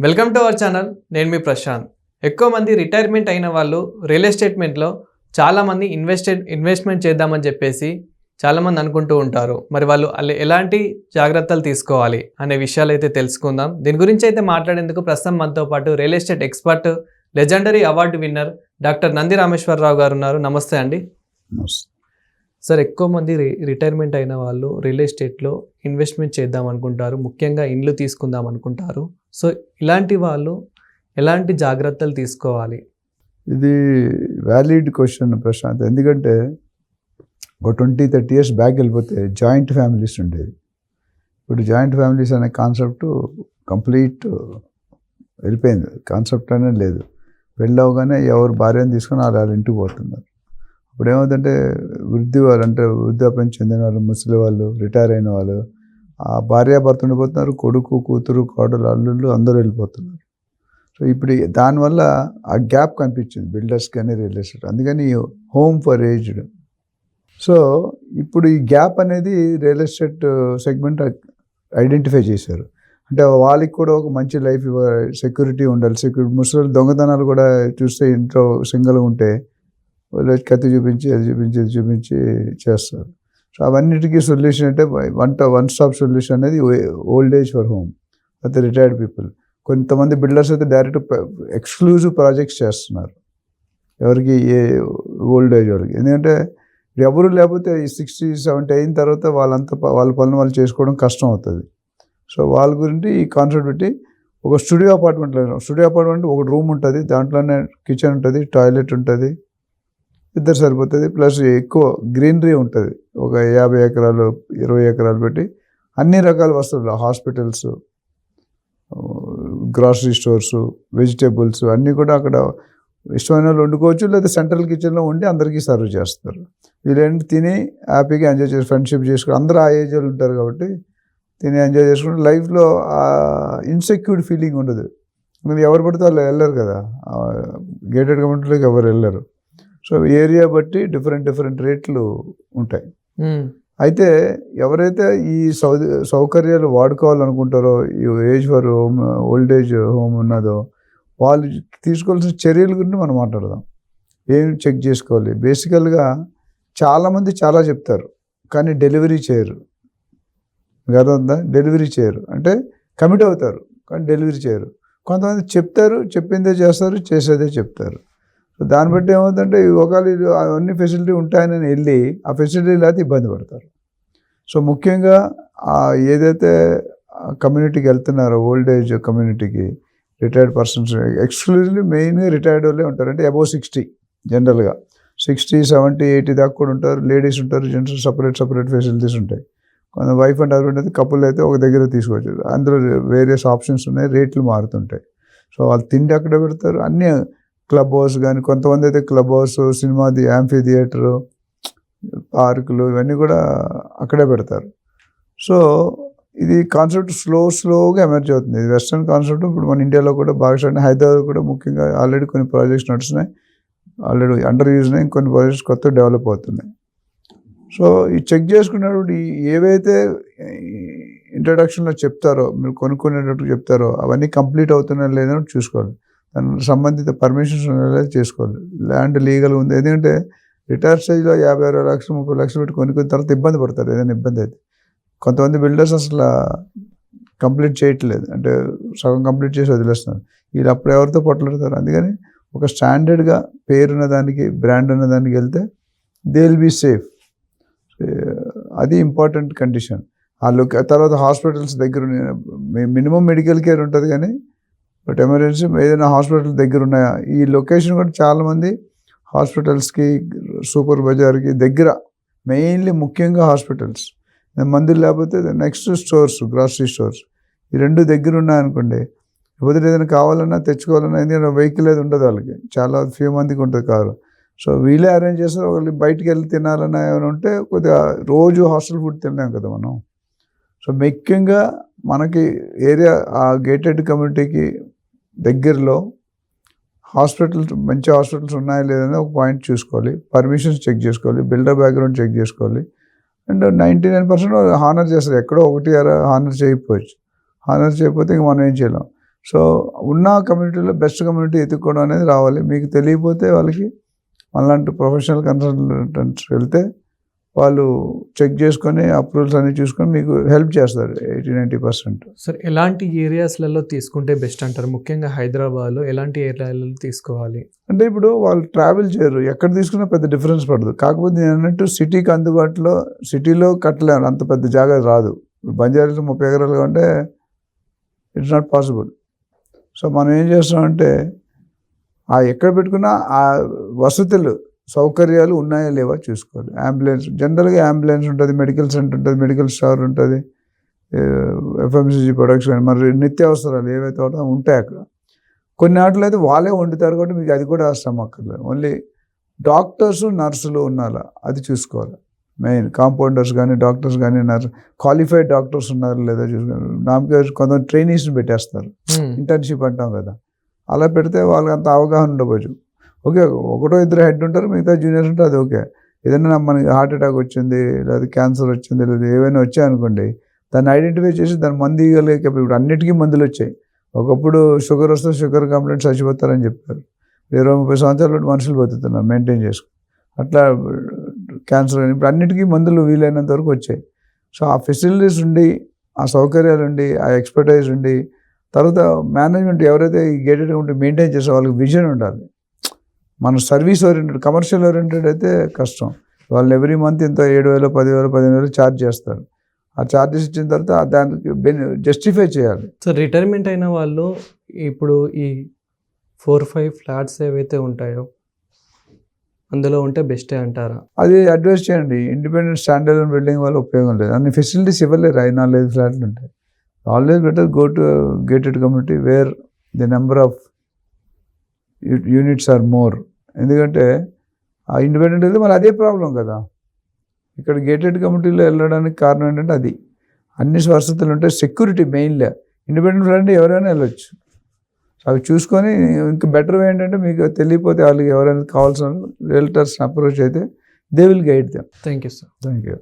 Welcome to our channel నేను మీ ప్రశాంత్. ఎక్కువ మంది రిటైర్మెంట్ అయిన వాళ్ళు రియల్ ఎస్టేట్మెంట్లో చాలామంది ఇన్వెస్టెడ్ ఇన్వెస్ట్మెంట్ చేద్దామని చెప్పేసి చాలామంది అనుకుంటూ ఉంటారు. మరి వాళ్ళు అల్ల- ఎలాంటి జాగ్రత్తలు తీసుకోవాలి అనే విషయాలు అయితే తెలుసుకుందాం. దీని గురించి అయితే మాట్లాడేందుకు ప్రస్తుతం మనతో పాటు real estate expert legendary award winner doctor Nandi Rameshwararao garu ఉన్నారు. నమస్తే అండి. సార్ ఎక్కువ మంది రి- రిటైర్మెంట్ అయిన వాళ్ళు రియల్ ఎస్టేట్లో ఇన్వెస్ట్మెంట్ చేద్దాం అనుకుంటారు ముఖ్యంగా ఇండ్లు తీసుకుందాం అనుకుంటారు. సో ఇలాంటి వాళ్ళు ఎలాంటి జాగ్రత్తలు తీసుకోవాలి? ఇది వ్యాలిడ్ క్వశ్చన్ ప్రశాంత్. ఎందుకంటే ఒక ట్వంటీ థర్టీ ఇయర్స్ బ్యాక్ వెళ్ళిపోతే జాయింట్ ఫ్యామిలీస్ ఉండేది ఇప్పుడు జాయింట్ ఫ్యామిలీస్ అనే కాన్సెప్ట్ కంప్లీట్ వెళ్ళిపోయింది. కాన్సెప్ట్ అనేది లేదు. వెళ్ళవగానే ఎవరు భార్యను తీసుకొని వాళ్ళు వాళ్ళ ఇంటికి పోతున్నారు. ఇప్పుడు ఏమవుతుందంటే వృద్ధి వాళ్ళు అంటే వృద్ధాప్యం చెందిన వాళ్ళు ముసలి వాళ్ళు రిటైర్ అయిన వాళ్ళు ఆ భార్యాభర్త ఉండిపోతున్నారు కొడుకు కూతురు కోడలు అల్లుళ్ళు అందరూ వెళ్ళిపోతున్నారు. సో ఇప్పుడు దానివల్ల ఆ గ్యాప్ కనిపించింది బిల్డర్స్ కానీ రియల్ ఎస్టేట్ అందుకని హోమ్ ఫర్ ఏజ్డ్. సో ఇప్పుడు ఈ గ్యాప్ అనేది రియల్ ఎస్టేట్ సెగ్మెంట్ ఐడెంటిఫై చేశారు. అంటే వాళ్ళకి కూడా ఒక మంచి లైఫ్ సెక్యూరిటీ ఉండాలి. సెక్యూరిటీ ముసలి దొంగతనాలు కూడా చూస్తే ఇంట్లో సింగిల్గా ఉంటే వాళ్ళు కత్తి చూపించి అది చూపించి ఇది చూపించి చేస్తారు. సో అవన్నిటికీ సొల్యూషన్ అంటే వన్ వన్ స్టాప్ సొల్యూషన్ అనేది ఓల్డ్ ఏజ్ ఫర్ హోమ్ అయితే రిటైర్డ్ పీపుల్. కొంతమంది బిల్డర్స్ అయితే డైరెక్ట్ ఎక్స్క్లూజివ్ ప్రాజెక్ట్స్ చేస్తున్నారు. ఎవరికి ఏ ఓల్డ్ ఏజ్ వాళ్ళకి. ఎందుకంటే ఎవరు లేకపోతే ఈ సిక్స్టీ సెవెంటీ అయిన తర్వాత వాళ్ళంతా వాళ్ళ పనులు వాళ్ళు చేసుకోవడం కష్టం అవుతుంది. సో వాళ్ళ గురించి ఈ కాన్సెప్ట్ పెట్టి ఒక స్టూడియో అపార్ట్మెంట్లో స్టూడియో అపార్ట్మెంట్ ఒక రూమ్ ఉంటుంది. దాంట్లోనే కిచెన్ ఉంటుంది టాయిలెట్ ఉంటుంది. ఇద్దరు సరిపోతుంది. ప్లస్ ఎక్కువ గ్రీనరీ ఉంటుంది. ఒక యాభై ఎకరాలు ఇరవై ఎకరాలు పెట్టి అన్ని రకాల వస్తువులు హాస్పిటల్స్ గ్రాసరీ స్టోర్స్ వెజిటేబుల్స్ అన్నీ కూడా అక్కడ ఇష్టమైన వాళ్ళు వండుకోవచ్చు లేదా సెంట్రల్ కిచెన్లో ఉండి అందరికీ సర్వ్ చేస్తారు. వీళ్ళేంటి తిని హ్యాపీగా ఎంజాయ్ చేసి ఫ్రెండ్షిప్ చేసుకుని అందరూ ఆ ఏజ్ వాళ్ళు ఉంటారు కాబట్టి తిని ఎంజాయ్ చేసుకుంటే లైఫ్లో ఇన్సెక్యూర్డ్ ఫీలింగ్ ఉండదు. మీరు ఎవరు పడితే వాళ్ళు వెళ్ళరు కదా. గేటెడ్ కమ్యూనిటీలోకి ఎవరు వెళ్ళరు. సో ఏరియా బట్టి డిఫరెంట్ డిఫరెంట్ రేట్లు ఉంటాయి. అయితే ఎవరైతే ఈ సౌ సౌకర్యాలు వాడుకోవాలనుకుంటారో ఈ age for home old age home ఉన్నదో వాళ్ళు తీసుకోవాల్సిన చర్యల గురించి మనం మాట్లాడదాం. ఏం చెక్ చేసుకోవాలి? బేసికల్గా చాలామంది చాలా చెప్తారు కానీ డెలివరీ చేయరు. అర్థమవుతుందా? డెలివరీ చేయరు. అంటే కమిట్ అవుతారు కానీ డెలివరీ చేయరు. కొంతమంది చెప్తారు చెప్పిందే చేస్తారు చేసేదే చెప్తారు. సో దాన్ని బట్టి ఏమవుతుందంటే ఒకవేళ అన్ని అవన్నీ ఫెసిలిటీ ఉంటాయని వెళ్ళి ఆ ఫెసిలిటీ లేకపోతే ఇబ్బంది పడతారు. సో ముఖ్యంగా ఏదైతే కమ్యూనిటీకి వెళ్తున్నారో ఓల్డ్ ఏజ్ కమ్యూనిటీకి retired persons exclusively main retired వాళ్ళే ఉంటారు. అంటే అబౌవ్ సిక్స్టీ జనరల్గా సిక్స్టీ సెవెంటీ ఎయిటీ దాకా కూడా ఉంటారు. లేడీస్ ఉంటారు. జెంట్స్ సపరేట్ సపరేట్ ఫెసిలిటీస్ ఉంటాయి. కొంత వైఫ్ అండ్ హస్బెండ్ అయితే కపుల్ అయితే ఒక దగ్గర తీసుకోవచ్చు అందులో వేరియస్ ఆప్షన్స్ ఉన్నాయి. రేట్లు మారుతుంటాయి. సో వాళ్ళు తిండి అక్కడ పెడతారు? అన్నీ క్లబ్ హౌస్ కానీ కొంతమంది అయితే club house cinema the amphitheatre పార్కులు ఇవన్నీ కూడా అక్కడే పెడతారు. సో ఇది కాన్సెప్ట్ స్లో స్లోగా ఎమర్జ్ అవుతుంది. ఇది వెస్ట్రన్ కాన్సెప్ట్. ఇప్పుడు మన ఇండియాలో కూడా బాగా హైదరాబాద్ కూడా ముఖ్యంగా ఆల్రెడీ కొన్ని ప్రాజెక్ట్స్ నడుస్తున్నాయి. ఆల్రెడీ అండర్ యూజ్ కొన్ని ఇంకొన్ని ప్రాజెక్ట్స్ కొత్త డెవలప్ అవుతున్నాయి. సో ఈ చెక్ చేసుకున్నప్పుడు ఏవైతే ఇంట్రడక్షన్లో చెప్తారో మీరు కొనుక్కునేటట్టు చెప్తారో అవన్నీ కంప్లీట్ అవుతున్నాయో లేదని చూసుకోవాలి. సంబంధిత పర్మిషన్స్ చేసుకోవాలి. ల్యాండ్ లీగల్ ఉంది. ఎందుకంటే రిటైర్ స్టేజ్లో యాభై అరవై లక్షలు ముప్పై లక్షలు పెట్టి కొనుక్కున్న తర్వాత ఇబ్బంది పడతారు. ఏదైనా ఇబ్బంది అయితే కొంతమంది బిల్డర్స్ అసలు కంప్లీట్ చేయట్లేదు. అంటే సగం కంప్లీట్ చేసి వదిలేస్తున్నారు. వీళ్ళు అప్పుడు ఎవరితో పొట్లాడతారు అందుకని ఒక స్టాండర్డ్గా పేరున్న దానికి బ్రాండ్ ఉన్న దానికి వెళ్తే దే విల్ బీ సేఫ్ అది ఇంపార్టెంట్ కండిషన్ ఆ లొక తర్వాత హాస్పిటల్స్ దగ్గర మినిమం మెడికల్ కేర్ ఉంటుంది కానీ బట్ ఎమర్జెన్సీ ఏదైనా హాస్పిటల్ దగ్గర ఉన్నాయా ఈ లొకేషన్ కూడా చాలామంది హాస్పిటల్స్కి సూపర్ బజార్కి దగ్గర మెయిన్లీ ముఖ్యంగా హాస్పిటల్స్. మందులు లేకపోతే నెక్స్ట్ స్టోర్స్ గ్రాసరీ స్టోర్స్ ఈ రెండు దగ్గర ఉన్నాయనుకోండి లేకపోతే ఏదైనా కావాలన్నా తెచ్చుకోవాలన్నా ఎందుకంటే వెహికల్ అది ఉండదు వాళ్ళకి. చాలా ఫ్యూ మందికి ఉంటుంది కారు. సో వీళ్ళే అరేంజ్ చేస్తారు. ఒకరికి బయటికి వెళ్ళి తినాలన్నా ఏమైనా ఉంటే కొద్దిగా రోజు హాస్టల్ ఫుడ్ తినలేం కదా మనం. సో ముఖ్యంగా మనకి ఏరియా ఆ గేటెడ్ కమ్యూనిటీకి దగ్గరలో హాస్పిటల్స్ మంచి హాస్పిటల్స్ ఉన్నాయా లేదని ఒక పాయింట్ చూసుకోవాలి. పర్మిషన్స్ చెక్ చేసుకోవాలి. బిల్డర్ బ్యాక్గ్రౌండ్ చెక్ చేసుకోవాలి. And ninety nine percent honour చేస్తారు. ఎక్కడో ఒకటి అర హానర్ చేయకపోవచ్చు. హానర్ చేయకపోతే ఇంక మనం ఏం చేయలేం. సో ఉన్న కమ్యూనిటీలో బెస్ట్ కమ్యూనిటీ ఎత్తుక్కోవడం అనేది రావాలి. మీకు తెలియకపోతే వాళ్ళకి మనలాంటి ప్రొఫెషనల్ కన్సల్టెంట్స్ వెళ్తే వాళ్ళు చెక్ చేసుకొని అప్రూవల్స్ అన్ని చూసుకొని మీకు హెల్ప్ చేస్తారు ఎయిటీ నైంటీ పర్సెంట్. సార్ ఎలాంటి ఏరియాస్లలో తీసుకుంటే బెస్ట్ అంటారు? ముఖ్యంగా హైదరాబాద్లో ఎలాంటి ఏరియాలలో తీసుకోవాలి? అంటే ఇప్పుడు వాళ్ళు ట్రావెల్ చేయరు. ఎక్కడ తీసుకున్నా పెద్ద డిఫరెన్స్ పడదు. కాకపోతే నేను అన్నట్టు సిటీకి అందుబాటులో సిటీలో కట్టలేరు. అంత పెద్ద జాగా రాదు. బంజారాలో ముప్పై ఎకరాలు అంటే ఇట్స్ నాట్ పాసిబుల్. సో మనం ఏం చేస్తామంటే ఆ ఎక్కడ పెట్టుకున్నా ఆ వసతులు సౌకర్యాలు ఉన్నాయా లేవా చూసుకోవాలి. అంబులెన్స్ జనరల్గా అంబులెన్స్ ఉంటుంది మెడికల్ సెంటర్ ఉంటుంది మెడికల్ స్టోర్ ఉంటుంది ఎఫ్ఎంసీజీ ప్రొడక్షన్ మరి నిత్యావసరాలు ఏవైతే ఉంటాయో ఉంటాయి అక్కడ. కొన్ని ఆటలు అయితే వాళ్ళే వండుతారు కాబట్టి మీకు అది కూడా అవసరం అక్కర్లేదు. ఓన్లీ డాక్టర్స్ నర్సులు ఉన్నారా అది చూసుకోవాలి. మెయిన్ కాంపౌండర్స్ కానీ డాక్టర్స్ కానీ నర్స్ క్వాలిఫైడ్ డాక్టర్స్ ఉన్నారు లేదా చూసుకోవాలి. నామకే కొంత ట్రైనీస్ని పెట్టేస్తారు. ఇంటర్న్షిప్ అంటాం కదా. అలా పెడితే వాళ్ళకి అంత అవగాహన ఉండవచ్చు ఓకే ఒకటో ఇద్దరు హెడ్ ఉంటారు మిగతా జూనియర్స్ ఉంటే అది ఓకే. ఏదైనా మనకి హార్ట్ అటాక్ వచ్చింది లేదా క్యాన్సర్ వచ్చింది లేదా ఏవైనా వచ్చాయనుకోండి దాన్ని ఐడెంటిఫై చేసి దాన్ని మందు ఇవ్వలేక ఇప్పుడు అన్నిటికీ మందులు వచ్చాయి. ఒకప్పుడు షుగర్ వస్తే షుగర్ కంప్లైంట్ చచ్చిపోతారని చెప్పారు. ఇరవై ముప్పై సంవత్సరాలు మనుషులు బతుకుతున్నారు మెయింటైన్ చేసుకుని అట్లా క్యాన్సర్ కానీ ఇప్పుడు అన్నిటికీ మందులు వీలైనంత వరకు వచ్చాయి. సో ఆ ఫెసిలిటీస్ ఉండి ఆ సౌకర్యాలు ఉండి ఆ ఎక్స్పర్టైజ్ ఉండి తర్వాత మేనేజ్మెంట్ ఎవరైతే ఈ గేటెడ్ మెయింటైన్ చేసే వాళ్ళకి విజన్ ఉండాలి. మన సర్వీస్ ఓరియంటెడ్ కమర్షియల్ ఓరియంటెడ్ అయితే కష్టం. వాళ్ళు ఎవ్రీ మంత్ ఇంత ఏడు వేలు పదివేలు పదిహేను వేలు ఛార్జ్ చేస్తారు. ఆ ఛార్జెస్ ఇచ్చిన తర్వాత దానికి జస్టిఫై చేయాలి. సో రిటైర్మెంట్ అయిన వాళ్ళు ఇప్పుడు ఈ ఫోర్ ఫైవ్ ఫ్లాట్స్ ఏవైతే ఉంటాయో అందులో ఉంటే బెస్టే అంటారా? అది అడ్వైస్ చేయండి. ఇండిపెండెంట్ స్టాండర్డ్ బిల్డింగ్ వల్ల ఉపయోగం లేదు. అన్ని ఫెసిలిటీస్ ఇవ్వలేరు. ఐదు నాలుగు ఫ్లాట్లు ఉంటాయి. Always better go to gated community where the number of units are more ఎందుకంటే ఆ ఇండిపెండెంట్ అయితే మరి అదే ప్రాబ్లం కదా. ఇక్కడ గేటెడ్ కమ్యూనిటీలో వెళ్ళడానికి కారణం ఏంటంటే అది. అన్ని వసతులు ఉంటాయి సెక్యూరిటీ మెయిన్లే ఇండిపెండెంట్ అంటే ఎవరైనా వెళ్ళొచ్చు. అవి చూసుకొని ఇంకా బెటర్ ఏంటంటే మీకు తెలియపోతే వాళ్ళకి ఎవరైనా కావాల్సిన రియల్టర్స్ని అప్రోచ్ అయితే they will guide them thank you sir thank you